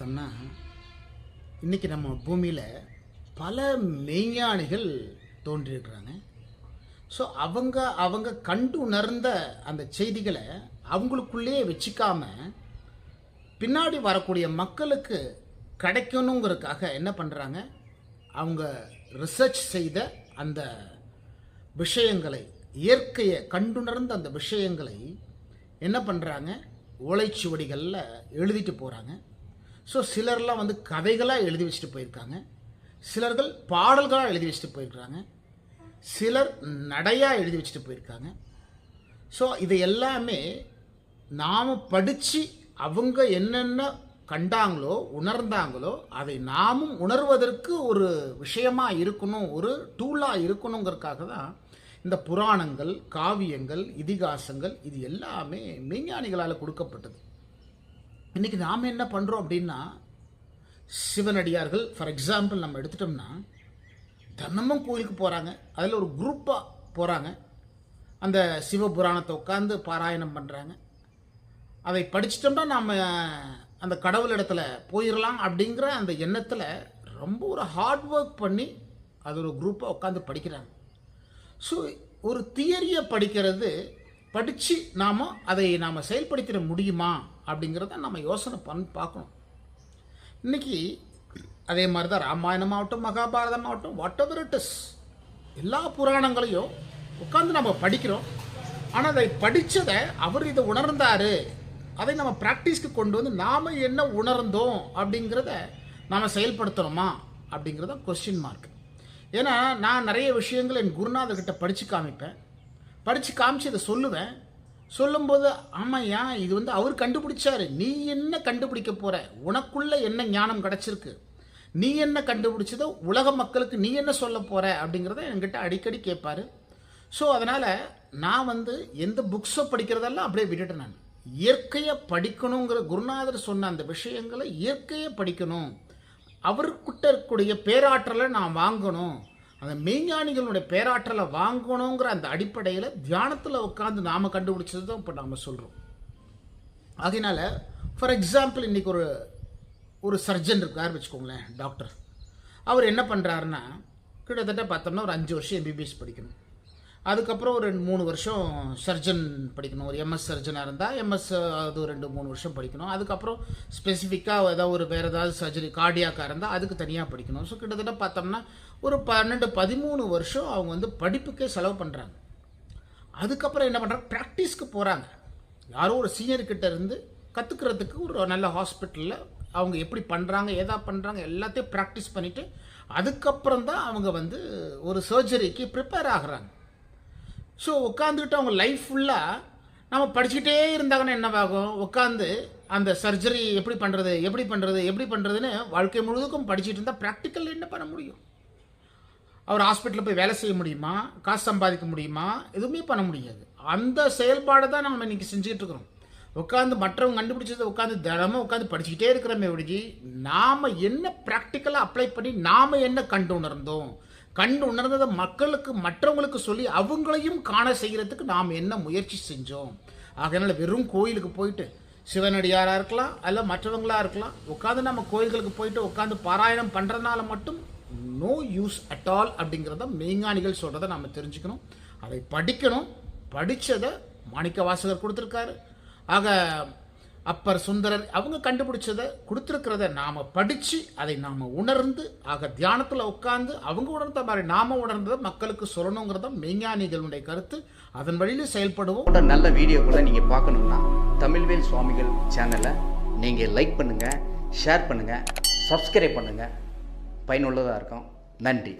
பார்த்தோம்னா இன்றைக்கி நம்ம பூமியில் பல மெய்ஞானிகள் தோன்றியிருக்கிறாங்க. ஸோ அவங்க அவங்க கண்டு உணர்ந்த அந்த செய்திகளை அவங்களுக்குள்ளேயே வச்சுக்காம பின்னாடி வரக்கூடிய மக்களுக்கு கிடைக்கணுங்கிறதுக்காக என்ன பண்ணுறாங்க அவங்க ரிசர்ச் செய்த அந்த விஷயங்களை இயற்கையை கண்டுணர்ந்த அந்த விஷயங்களை என்ன பண்ணுறாங்க ஓலைச்சுவடிகளில் எழுதிட்டு போகிறாங்க ஸோ சிலர்லாம் வந்து கதைகளாக எழுதி வச்சுட்டு போயிருக்காங்க. சிலர்கள் பாடல்களாக எழுதி வச்சுட்டு போயிருக்காங்க. சிலர் நடையாக எழுதி வச்சுட்டு போயிருக்காங்க. ஸோ இது எல்லாமே நாம் படித்து அவங்க என்னென்ன கண்டாங்களோ உணர்ந்தாங்களோ அதை நாமும் உணர்வதற்கு ஒரு விஷயமாக இருக்கணும் ஒரு டூலாக இருக்கணுங்கிறதுக்காக தான் இந்த புராணங்கள் காவியங்கள் இதிகாசங்கள் இது எல்லாமே மெய்ஞானிகளால் கொடுக்கப்பட்டது. இன்றைக்கி நாம் என்ன பண்ணுறோம் அப்படின்னா சிவனடியார்கள் ஃபார் எக்ஸாம்பிள் நம்ம எடுத்துட்டோம்னா தினமும் கோயிலுக்கு போகிறாங்க அதில் ஒரு குரூப்பாக போகிறாங்க அந்த சிவபுராணத்தை உட்காந்து பாராயணம் பண்ணுறாங்க அதை படிச்சிட்டோம்னா நாம் அந்த கடவுள் இடத்துல போயிடலாம் அப்படிங்கிற அந்த எண்ணத்தில் ரொம்ப ஒரு ஹார்ட் ஒர்க் பண்ணி அது ஒரு குரூப்பாக உட்காந்து படிக்கிறாங்க. ஸோ ஒரு தியரியை படிக்கிறது படித்து நாம் அதை நாம் செயல்படுத்திட முடியுமா? அப்படிங்கிறத நம்ம யோசனை பண்ணி பார்க்கணும். இன்றைக்கி அதே மாதிரி தான் ராமாயணம் ஆகட்டும் மகாபாரதம் ஆகட்டும் வாட் எவர் இட் இஸ் எல்லா புராணங்களையும் உட்காந்து நம்ம படிக்கிறோம். ஆனால் அதை படித்ததை அவர் இதை உணர்ந்தார். அதை நம்ம ப்ராக்டிஸ்க்கு கொண்டு வந்து நாம் என்ன உணர்ந்தோம் அப்படிங்கிறத நாம் செயல்படுத்தணுமா அப்படிங்கிறத கொஸ்டின் மார்க் ஏன்னா நான் நிறைய விஷயங்கள் என் குருநாதர்கிட்ட படித்து காமிப்பேன். படித்து காமிச்சு இதை சொல்லுவேன். சொல்லும்போது ஆமாய்யா இது வந்து அவர் கண்டுபிடிச்சாரு. நீ என்ன கண்டுபிடிக்க போற? உனக்குள்ள என்ன ஞானம் கிடைச்சிருக்கு? நீ என்ன கண்டுபிடிச்சதோ? உலக மக்களுக்கு நீ என்ன சொல்ல போற? அப்படிங்கிறத என்கிட்ட அடிக்கடி கேட்பாரு ஸோ அதனால் நான் வந்து எந்த புக்ஸை படிக்கிறதெல்லாம் அப்படியே விட்டுட்டேன் நான். இயற்கையை படிக்கணுங்கிற குருநாதர் சொன்ன அந்த விஷயங்களை இயற்கையை படிக்கணும். அவர்கிட்ட இருக்கக்கூடிய பேராற்றலை நான் வாங்கணும். அந்த மெய்ஞானிகளுடைய பேராற்றலை வாங்கணுங்கிற அந்த அடிப்படையில் தியானத்தில் உட்காந்து நாம் கண்டுபிடிச்சது தான் இப்போ நாம் சொல்கிறோம் அதனால ஃபார் எக்ஸாம்பிள் இன்றைக்கி ஒரு ஒரு சர்ஜன் இருக்கார் வச்சுக்கோங்களேன் டாக்டர் அவர் என்ன பண்ணுறாருன்னா கிட்டத்தட்ட பார்த்தோம்னா ஒரு அஞ்சு வருஷம் எம்பிபிஎஸ் படிக்கணும். அதுக்கப்புறம் ஒரு ரெண்டு மூணு வருஷம் சர்ஜன் படிக்கணும். ஒரு எம்எஸ் சர்ஜனாக இருந்தால் எம்எஸ் அது ஒரு ரெண்டு மூணு வருஷம் படிக்கணும். அதுக்கப்புறம் ஸ்பெசிஃபிக்காக ஏதாவது ஒரு வேறு ஏதாவது சர்ஜரி கார்டியாக்காக இருந்தால் அதுக்கு தனியாக படிக்கணும். ஸோ கிட்டத்தட்ட பார்த்தோம்னா ஒரு பன்னெண்டு பதிமூணு வருஷம் அவங்க வந்து படிப்புக்கே செலவு பண்ணுறாங்க அதுக்கப்புறம் என்ன பண்ணுறாங்க ப்ராக்டிஸ்க்கு போகிறாங்க யாரோ ஒரு சீனியர்கிட்ட இருந்து கற்றுக்கிறதுக்கு ஒரு நல்ல ஹாஸ்பிட்டலில் அவங்க எப்படி பண்ணுறாங்க ஏதா பண்ணுறாங்க எல்லாத்தையும் ப்ராக்டிஸ் பண்ணிவிட்டு அதுக்கப்புறம் தான் அவங்க வந்து ஒரு சர்ஜரிக்கு ப்ரிப்பேர் ஆகுறாங்க. ஸோ உட்காந்துக்கிட்டு அவங்க லைஃப் ஃபுல்லாக நம்ம படிச்சுக்கிட்டே இருந்தாங்கன்னா என்னவாகும்? உட்காந்து அந்த சர்ஜரி எப்படி பண்ணுறது எப்படி பண்ணுறது எப்படி பண்ணுறதுன்னு வாழ்க்கை முழுவதுக்கும் படிச்சுட்டு இருந்தால் ப்ராக்டிக்கல் என்ன பண்ண முடியும்? அவர் ஹாஸ்பிட்டலில் போய் வேலை செய்ய முடியுமா? காசு சம்பாதிக்க முடியுமா? எதுவுமே பண்ண முடியாது. அந்த செயல்பாடை தான் நம்ம இன்றைக்கி செஞ்சுக்கிட்டு இருக்கிறோம். உட்காந்து மற்றவங்க கண்டுபிடிச்சதை உட்காந்து தினமும் உட்காந்து படிச்சுக்கிட்டே இருக்கிறோமே ஒழிஞ்சி நாம் என்ன ப்ராக்டிக்கலாக அப்ளை பண்ணி நாம் என்ன கண்டு உணர்ந்தோம் கண்டு உணர்ந்ததை மக்களுக்கு மற்றவங்களுக்கு சொல்லி அவங்களையும் காண செய்கிறதுக்கு நாம் என்ன முயற்சி செஞ்சோம்? அதனால் வெறும் கோயிலுக்கு போயிட்டு சிவனடியாராக இருக்கலாம் அல்ல மற்றவங்களாக இருக்கலாம் உட்காந்து நம்ம கோயில்களுக்கு போயிட்டு உட்காந்து பாராயணம் பண்ணுறதுனால மட்டும் நோ யூஸ் அட் ஆல் அப்படிங்கிறத மெய்ஞானிகள் சொல்கிறத நம்ம தெரிஞ்சுக்கணும். அதை படிக்கணும். படித்ததை மாணிக்க வாசகர் கொடுத்துருக்காரு. ஆக அப்பர் சுந்தரர் அவங்க கண்டுபிடிச்சதை கொடுத்துருக்கிறத நாம் படித்து அதை நாம் உணர்ந்து ஆக தியானத்தில் உட்காந்து அவங்க உணர்ந்த மாதிரி நாம் உணர்ந்ததை மக்களுக்கு சொல்லணுங்கிறத மெய்ஞானிகளுடைய கருத்து. அதன் வழியில் செயல்படுவோம். போன்ற நல்ல கூட நீங்கள் பார்க்கணுன்னா தமிழ்வேல் சுவாமிகள் சேனலை நீங்கள் லைக் பண்ணுங்கள் ஷேர் பண்ணுங்கள் சப்ஸ்கிரைப் பண்ணுங்கள் பயனுள்ளதாக இருக்கும். நன்றி.